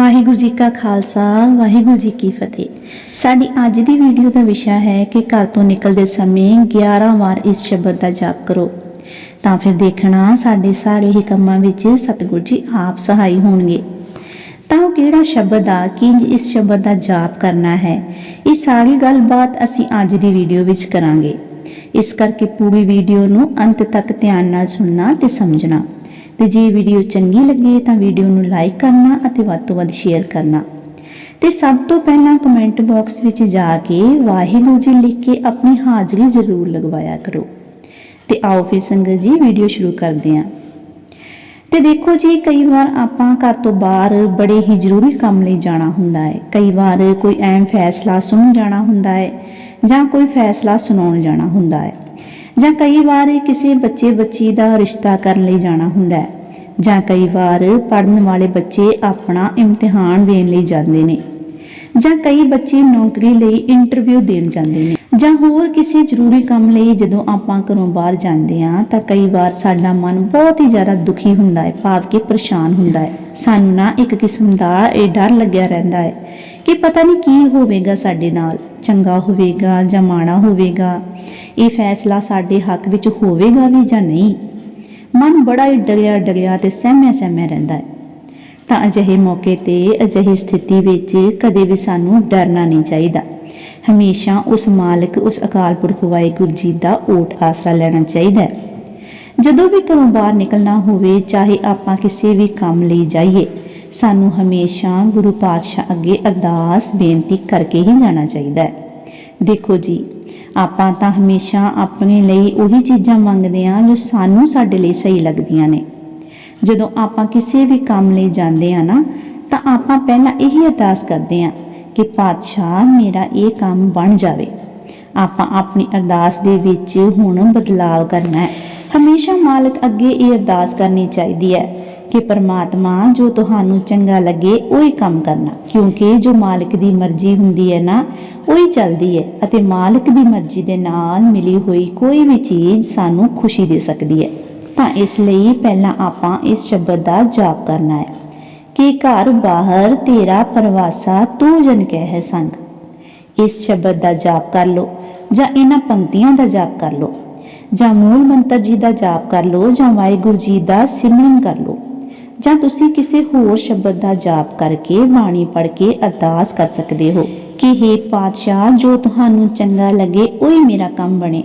ਵਾਹਿਗੁਰੂ ਜੀ ਕਾ ਖਾਲਸਾ, ਵਾਹਿਗੁਰੂ ਜੀ ਕੀ ਫਤਿਹ। ਸਾਡੀ ਅੱਜ ਦੀ ਵੀਡੀਓ ਦਾ ਵਿਸ਼ਾ ਹੈ ਕਿ ਘਰ ਤੋਂ ਨਿਕਲਦੇ ਸਮੇਂ 11 ਵਾਰ ਇਸ ਸ਼ਬਦ ਦਾ ਜਾਪ ਕਰੋ। ਤਾਂ ਫਿਰ ਦੇਖਣਾ, ਸਾਡੇ ਸਾਰੇ ਹੀ ਕੰਮਾਂ ਵਿੱਚ ਸਤਿਗੁਰੂ ਜੀ ਆਪ ਸਹਾਈ ਹੋਣਗੇ। ਤਾਂ ਉਹ ਕਿਹੜਾ ਸ਼ਬਦ ਆ, ਕਿੰਜ ਇਸ ਸ਼ਬਦ ਦਾ ਜਾਪ ਕਰਨਾ ਹੈ? ਇਹ ਸਾਰੀ ਗੱਲਬਾਤ ਅਸੀਂ ਅੱਜ ਦੀ ਵੀਡੀਓ ਵਿੱਚ ਕਰਾਂਗੇ। ਇਸ ਕਰਕੇ ਪੂਰੀ ਵੀਡੀਓ ਨੂੰ ਅੰਤ ਤੱਕ ਧਿਆਨ ਨਾਲ ਸੁਣਨਾ ਤੇ ਸਮਝਣਾ। ਤੇ ਜੇ ਵੀਡੀਓ ਚੰਗੀ ਲੱਗੇ ਤਾਂ ਵੀਡੀਓ ਨੂੰ ਲਾਈਕ ਕਰਨਾ ਅਤੇ ਵੱਧ ਤੋਂ ਵੱਧ ਸ਼ੇਅਰ ਕਰਨਾ। ਤੇ ਸਭ ਤੋਂ ਪਹਿਲਾਂ ਕਮੈਂਟ ਬਾਕਸ ਵਿੱਚ ਜਾ ਕੇ ਵਾਹਿਗੁਰੂ ਜੀ ਲਿਖ ਕੇ ਆਪਣੀ ਹਾਜ਼ਰੀ ਜ਼ਰੂਰ ਲਗਵਾਇਆ ਕਰੋ। ਤੇ ਆਓ ਫਿਰ ਸੰਗਤ ਜੀ ਵੀਡੀਓ ਸ਼ੁਰੂ ਕਰਦੇ ਹਾਂ। ਤੇ ਦੇਖੋ ਜੀ, ਕਈ ਵਾਰ ਆਪਾਂ ਘਰ ਤੋਂ ਬਾਹਰ ਬੜੇ ਹੀ ਜ਼ਰੂਰੀ ਕੰਮ ਲਈ ਜਾਣਾ ਹੁੰਦਾ ਹੈ। ਕਈ ਵਾਰ ਕੋਈ ਅਹਿਮ ਫੈਸਲਾ ਸੁਣ ਜਾਣਾ ਹੁੰਦਾ ਹੈ ਜਾਂ ਕੋਈ ਫੈਸਲਾ ਸੁਣਾਉਣ ਜਾਣਾ ਹੁੰਦਾ ਹੈ। ਜਾਂ ਕਈ ਵਾਰ ਕਿਸੇ ਬੱਚੇ ਬੱਚੀ ਦਾ ਰਿਸ਼ਤਾ ਕਰਨ ਲਈ ਜਾਣਾ ਹੁੰਦਾ ਹੈ। ਜਾਂ ਕਈ ਵਾਰ ਪੜਨ ਵਾਲੇ ਬੱਚੇ ਆਪਣਾ ਇਮਤਿਹਾਨ ਦੇਣ ਲਈ ਜਾਂਦੇ ਨੇ ਜਾਂ ਕਈ ਬੱਚੇ ਨੌਕਰੀ ਲਈ ਇੰਟਰਵਿਊ ਦੇਣ ਜਾਂਦੇ ਨੇ ਜਾਂ ਹੋਰ ਕਿਸੇ ਜ਼ਰੂਰੀ ਕੰਮ ਲਈ ਜਦੋਂ ਆਪਾਂ ਘਰੋਂ ਬਾਹਰ ਜਾਂਦੇ ਆ ਤਾਂ ਕਈ ਵਾਰ ਸਾਡਾ ਮਨ ਬਹੁਤ ਹੀ ਜ਼ਿਆਦਾ ਦੁਖੀ ਹੁੰਦਾ ਹੈ, ਭਾਵ ਕਿ ਪਰੇਸ਼ਾਨ ਹੁੰਦਾ ਹੈ। ਸਾਨੂੰ ਨਾ ਇੱਕ ਕਿਸਮ ਦਾ ਇਹ ਡਰ ਲੱਗਿਆ ਰਹਿੰਦਾ ਹੈ ਕਿ ਪਤਾ ਨਹੀਂ ਕੀ ਹੋਵੇਗਾ ਸਾਡੇ ਨਾਲ, ਚੰਗਾ ਹੋਵੇਗਾ ਜਾਂ ਮਾੜਾ ਹੋਵੇਗਾ। ਇਹ ਫੈਸਲਾ ਸਾਡੇ ਹੱਕ ਵਿੱਚ ਹੋਵੇਗਾ ਵੀ ਜਾਂ ਨਹੀਂ। ਮਨ ਬੜਾ ਹੀ ਡਰਿਆ ਡਰਿਆ ਤੇ ਸਹਿਮਿਆ ਸਹਿਮਿਆ ਰਹਿੰਦਾ ਹੈ। ਤਾਂ ਅਜਿਹੇ ਮੌਕੇ ਤੇ ਅਜਿਹੀ ਸਥਿਤੀ ਵਿੱਚ ਕਦੇ ਵੀ ਸਾਨੂੰ ਡਰਨਾ ਨਹੀਂ ਚਾਹੀਦਾ। ਹਮੇਸ਼ਾ ਉਸ ਮਾਲਕ, ਉਸ ਅਕਾਲ ਪੁਰਖ ਵਾਹਿਗੁਰੂ ਜੀ ਦਾ ਓਟ ਆਸਰਾ ਲੈਣਾ ਚਾਹੀਦਾ ਹੈ। ਜਦੋਂ ਵੀ ਘਰੋਂ ਬਾਹਰ ਨਿਕਲਣਾ ਹੋਵੇ, ਚਾਹੇ ਆਪਾਂ ਕਿਸੇ ਵੀ ਕੰਮ ਲਈ ਜਾਈਏ, ਸਾਨੂੰ ਹਮੇਸ਼ਾ ਗੁਰੂ ਪਾਤਸ਼ਾਹ ਅੱਗੇ ਅਰਦਾਸ ਬੇਨਤੀ ਕਰਕੇ ਹੀ ਜਾਣਾ ਚਾਹੀਦਾ ਹੈ। ਦੇਖੋ ਜੀ ਆਪਾਂ ਤਾਂ ਹਮੇਸ਼ਾ ਆਪਣੇ ਲਈ ਉਹੀ ਚੀਜ਼ਾਂ ਮੰਗਦੇ ਹਾਂ ਜੋ ਸਾਨੂੰ ਸਾਡੇ ਲਈ ਸਹੀ ਲੱਗਦੀਆਂ ਨੇ। ਜਦੋਂ ਆਪਾਂ ਕਿਸੇ ਵੀ ਕੰਮ ਲਈ ਜਾਂਦੇ ਆ ਨਾ, ਤਾਂ ਆਪਾਂ ਪਹਿਲਾਂ ਇਹੀ ਅਰਦਾਸ ਕਰਦੇ ਆ ਕਿ ਪਾਤਸ਼ਾਹ, ਮੇਰਾ ਇਹ ਕੰਮ ਬਣ ਜਾਵੇ। ਆਪਾਂ ਆਪਣੀ ਅਰਦਾਸ ਦੇ ਵਿੱਚ ਹੁਣ ਬਦਲਾਵ ਕਰਨਾ ਹੈ। ਹਮੇਸ਼ਾ ਮਾਲਕ ਅੱਗੇ ਇਹ ਅਰਦਾਸ ਕਰਨੀ ਚਾਹੀਦੀ ਹੈ ਕਿ ਪਰਮਾਤਮਾ ਜੋ ਤੁਹਾਨੂੰ ਚੰਗਾ ਲੱਗੇ, ਉਹੀ ਕੰਮ ਕਰਨਾ। ਕਿਉਂਕਿ ਜੋ ਮਾਲਕ ਦੀ ਮਰਜ਼ੀ ਹੁੰਦੀ ਹੈ ਨਾ, ਉਹੀ ਚੱਲਦੀ ਹੈ ਅਤੇ ਮਾਲਕ ਦੀ ਮਰਜ਼ੀ ਦੇ ਨਾਲ ਮਿਲੀ ਹੋਈ ਕੋਈ ਵੀ ਚੀਜ਼ ਸਾਨੂੰ ਖੁਸ਼ੀ ਦੇ ਸਕਦੀ ਹੈ। ਤਾਂ ਇਸ ਲਈ ਪਹਿਲਾਂ ਆਪਾਂ ਇਸ ਸ਼ਬਦ ਦਾ ਜਾਪ ਕਰਨਾ ਹੈ। ਕਿ ਘਰ ਬਾਹਰ ਤੇਰਾ ਪਰਵਾਸਾ ਤੂੰ ਜਨ ਕਹਿ ਹੈ ਸੰਗ। ਇਸ ਸ਼ਬਦ ਦਾ ਜਾਪ ਕਰ ਲਓ ਜਾਂ ਇਹਨਾਂ ਪੰਕਤੀਆਂ ਦਾ ਜਾਪ ਕਰ ਲਓ। ਜਾਂ ਮੂਲ ਮੰਤਰ ਜੀ ਦਾ ਜਾਪ ਕਰ ਲਓ ਜਾਂ ਵਾਹਿਗੁਰੂ ਜੀ ਦਾ ਸਿਮਰਨ ਕਰ ਲਓ। ਜਾਂ ਤੁਸੀਂ ਕਿਸੇ ਹੋਰ ਸ਼ਬਦ ਦਾ ਜਾਪ ਕਰਕੇ ਬਾਣੀ ਪੜ੍ਹ ਕੇ ਅਰਦਾਸ ਕਰ ਸਕਦੇ ਹੋ ਕਿ हे ਪਾਤਸ਼ਾਹ, ਜੋ ਤੁਹਾਨੂੰ ਚੰਗਾ ਲੱਗੇ, ਉਹੀ ਮੇਰਾ ਕੰਮ ਬਣੇ।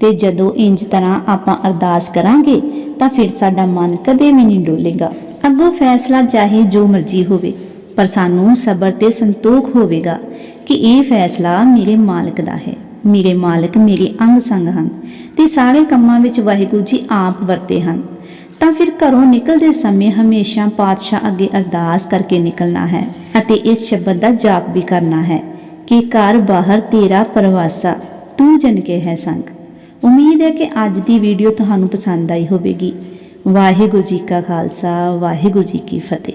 ਤੇ ਜਦੋਂ ਇੰਜ ਤਰ੍ਹਾਂ ਆਪਾਂ ਅਰਦਾਸ ਕਰਾਂਗੇ, ਤਾਂ ਫਿਰ ਸਾਡਾ ਮਨ ਕਦੇ ਵੀ ਨਹੀਂ ਡੋਲੇਗਾ। ਅੱਗੋਂ ਫੈਸਲਾ ਚਾਹੇ ਜੋ ਮਰਜ਼ੀ ਹੋਵੇ, ਪਰ ਸਾਨੂੰ ਸਬਰ ਤੇ ਸੰਤੋਖ ਹੋਵੇਗਾ ਕਿ ਇਹ ਫੈਸਲਾ ਮੇਰੇ ਮਾਲਕ ਦਾ ਹੈ। ਮੇਰੇ ਮਾਲਕ ਮੇਰੇ ਅੰਗ ਸੰਗ ਹਨ ਤੇ ਸਾਰੇ ਕੰਮਾਂ ਵਿੱਚ ਵਾਹਿਗੁਰੂ ਜੀ ਆਪ ਵਰਤੇ ਹਨ। ਤਾਂ ਫਿਰ ਘਰੋਂ ਨਿਕਲਦੇ ਸਮੇਂ ਹਮੇਸ਼ਾ ਪਾਤਸ਼ਾਹ ਅੱਗੇ ਅਰਦਾਸ ਕਰਕੇ ਨਿਕਲਣਾ ਹੈ ਅਤੇ ਇਸ ਸ਼ਬਦ ਦਾ ਜਾਪ ਵੀ ਕਰਨਾ ਹੈ ਕਿ ਘਰ ਬਾਹਰ ਤੇਰਾ ਪਰਵਾਸਾ, ਤੂੰ ਜਨ ਕੇ ਹੈ ਸੰਗ। ਉਮੀਦ ਹੈ ਕਿ ਅੱਜ ਦੀ ਵੀਡੀਓ ਤੁਹਾਨੂੰ ਪਸੰਦ ਆਈ ਹੋਵੇਗੀ। ਵਾਹਿਗੁਰੂ ਜੀ ਕਾ ਖਾਲਸਾ, ਵਾਹਿਗੁਰੂ ਜੀ ਕੀ ਫਤਿਹ।